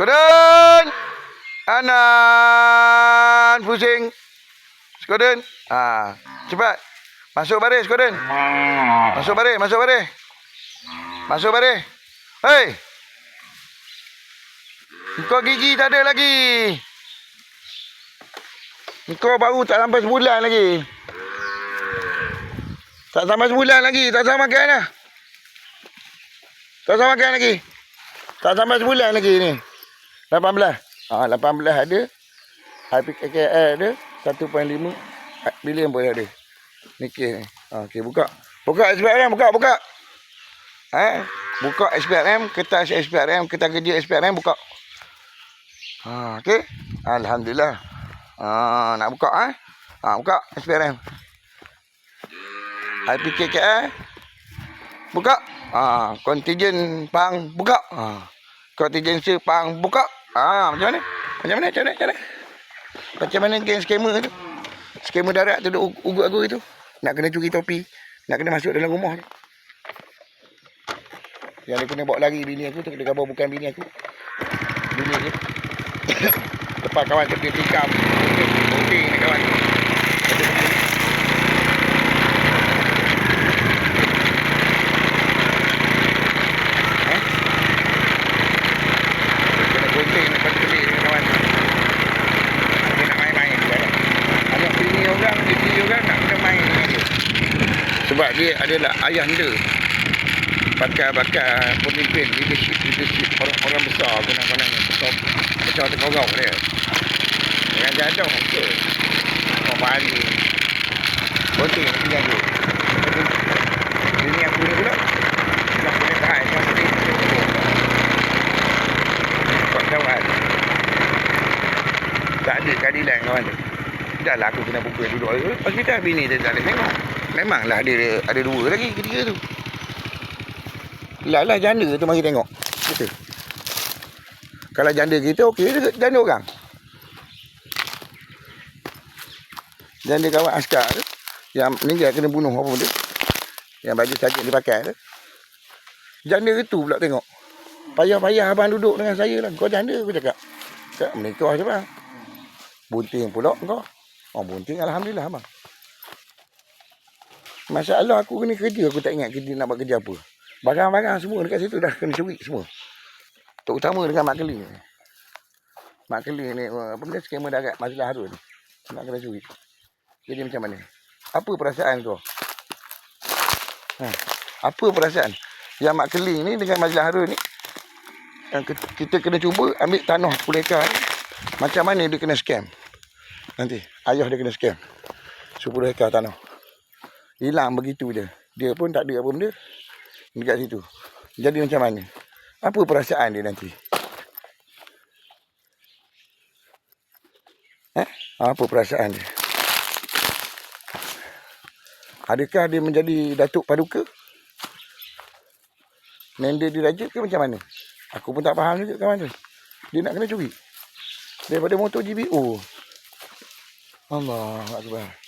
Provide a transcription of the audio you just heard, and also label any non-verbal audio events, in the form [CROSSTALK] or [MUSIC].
Skoden. Anan. Pusing. Skoden. Ha. Cepat. Masuk baris, Skoden. Masuk baris, masuk baris. Masuk baris. Hei. Kau gigi tak ada lagi. Kau baru tak sampai sebulan lagi. Tak sampai sebulan lagi. Tak sampai makan lah. Tak sampai makan lagi. Tak sampai sebulan lagi ni. 18. Ah, 18 ada. IPKKL ada. 1.5 bilion pun ada. Ni kes ni. Ah, okay, buka. Buka SPRM. Buka, buka. Eh, buka SPRM. Kertas SPRM. Kertas kerja SPRM. Buka. Ha, okey. Alhamdulillah. Ha, nak buka eh? Ha, buka SPRM. IPKKL. Buka. Ha, kontijen pang buka. Ha. Kontijensi pang buka. Ha, macam mana? Macam mana? Macam mana? Macam mana? Macam mana geng skamer tu? Skamer darat tu duk ugut aku itu. Nak kena curi topi. Nak kena masuk dalam rumah tu. Yang dia kena bawa lari bini aku tu. Dia kata bukan bini aku. Bini dia. [COUGHS] Lepas kawan tu dia tikam. Okey kawan tu. Ada benda. Eh? Dia Kena gunting lepas tu beli dengan kawan tu. Dia nak main-main dia ada. Ada bini orang, dia bini orang nak kena main dengan dia. Sebab dia adalah ayah anda. Bakal-bakal pemimpin leadership leadership orang-orang besar kenang-kenang besar besar terkorau dia. Dengan jadong ke. Kau balik. Gunting nak tinggal. Kau kawan. Tak ada keadilan kawan tu. Dah lah aku kena pukul duduk hospital bini dia tak ada tengok. Memanglah ada ada dua lagi ketiga tu. Lah lah janda tu mari tengok. Kita. Kalau janda kita okey janda orang. Janda kawan askar tu yang meninggal kena bunuh apa benda. Yang baju sajak dia pakai tu. Janda itu pula tengok. Payah-payah abang duduk dengan saya lah. Kau janda aku cakap. Cakap menikah je bang. Bunting pula kau. Oh bunting Alhamdulillah abang. Masalah aku kena kerja aku tak ingat kerja nak buat kerja apa. Barang-barang semua dekat situ dah kena curi semua. Terutama dengan Mak Keli. Mak Keli ni apa benda skamer darat Mazlah Harun. Nak kena curi. Jadi macam mana? Apa perasaan kau? Ha, apa perasaan? Yang Mak Keli ni dengan Mazlah Harun ni yang kita kena cuba ambil tanah puleka ni. Macam mana dia kena scam? Nanti ayah dia kena scam. 10 hektar tanah. Hilang begitu je. Dia pun tak ada apa benda dekat situ. Jadi macam mana? Apa perasaan dia nanti? Eh? Apa perasaan dia? Adakah dia menjadi Datuk Paduka? Menda dirajut ke macam mana? Aku pun tak faham juga kawan tu. Dia nak kena curi. Daripada motor GBO. Allah Akbar.